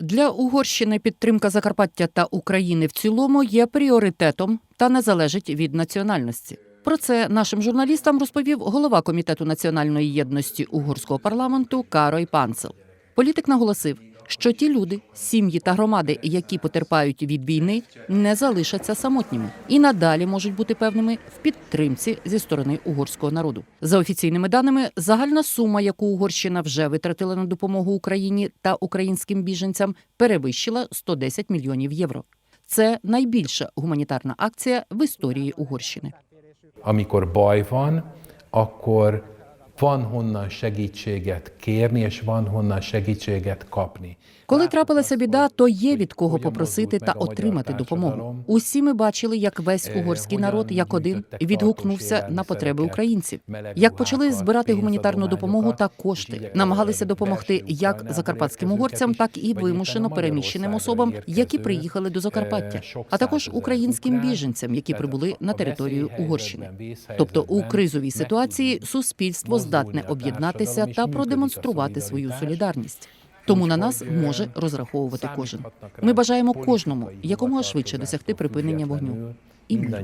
Для Угорщини підтримка Закарпаття та України в цілому є пріоритетом та не залежить від національності. Про це нашим журналістам розповів голова комітету національної єдності угорського парламенту Карой Панцел. Політик наголосив, що ті люди, сім'ї та громади, які потерпають від війни, не залишаться самотніми і надалі можуть бути певними в підтримці зі сторони угорського народу. За офіційними даними, загальна сума, яку Угорщина вже витратила на допомогу Україні та українським біженцям, перевищила 110 мільйонів євро. Це найбільша гуманітарна акція в історії Угорщини. baj van, akkor van honnan segítséget kérni, és van honnan segítséget kapni. Коли трапилася біда, то є від кого попросити та отримати допомогу. Усі ми бачили, як весь угорський народ як один відгукнувся на потреби українців. Як почали збирати гуманітарну допомогу та кошти, намагалися допомогти як закарпатським угорцям, так і вимушено переміщеним особам, які приїхали до Закарпаття, а також українським біженцям, які прибули на територію Угорщини. Тобто у кризовій ситуації суспільство здатне об'єднатися та продемонструвати свою солідарність. Тому на нас може розраховувати кожен. Ми бажаємо кожному якомога швидше досягти припинення вогню. І миру.